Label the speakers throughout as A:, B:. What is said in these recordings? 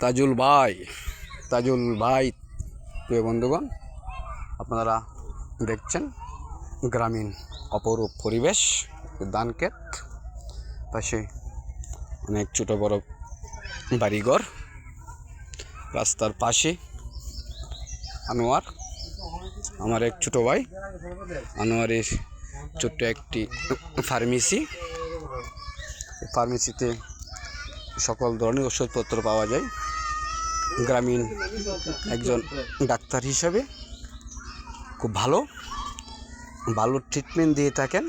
A: তাজুল ভাই তাজুল ভাই, প্রিয় বন্ধুগণ, আপনারা দেখছেন গ্রামীণ অপরূপ পরিবেশ ধানক্ষেত পাশে অনেক ছোটো বড় বাড়িঘর, রাস্তার পাশে আনোয়ার, আমার এক ছোটো ভাই, আনোয়ারের ছোট্ট একটি ফার্মেসি। ফার্মেসিতে সকল ধরনের ওষুধপত্র পাওয়া যায়। গ্রামীণ একজন ডাক্তার হিসাবে খুব ভালো ভালো ট্রিটমেন্ট দিয়ে থাকেন।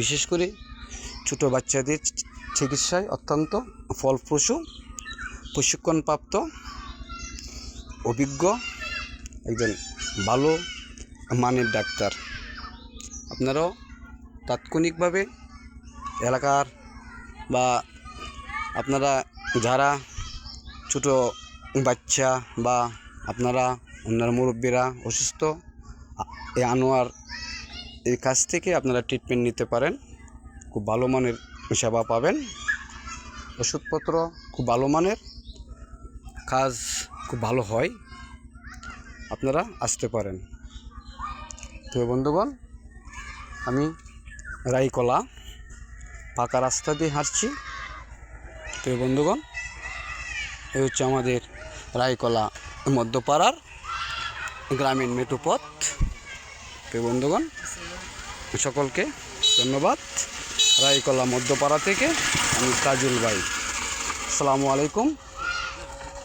A: বিশেষ করে ছোটো বাচ্চাদের চিকিৎসায় অত্যন্ত ফলপ্রসূ, প্রশিক্ষণপ্রাপ্ত, অভিজ্ঞ একজন ভালো মানের ডাক্তার। আপনারাও তাৎক্ষণিকভাবে এলাকার বা আপনারা যারা ছোট বাচ্চা বা আপনারা অন্যান্য মুরব্বীরা অসুস্থ এই আনোয়ার এর কাছ থেকে আপনারা ট্রিটমেন্ট নিতে পারেন। খুব ভালো মানের সেবা পাবেন। ওষুধপত্র খুব ভালো মানের, কাজ খুব ভালো হয়, আপনারা আসতে পারেন। তো বন্ধুগণ, আমি রাইকলা, পাকা রাস্তা দিয়ে হাঁটছি। তো বন্ধুগণ এই হচ্ছে আমাদের রায়কলা মধ্যপাড়ার গ্রামীণ মেটুপথ তো বন্ধুগণ, সকলকে ধন্যবাদ। রায়কলা মধ্যপাড়া থেকে আমি কাজুল ভাই। আসসালামু আলাইকুম।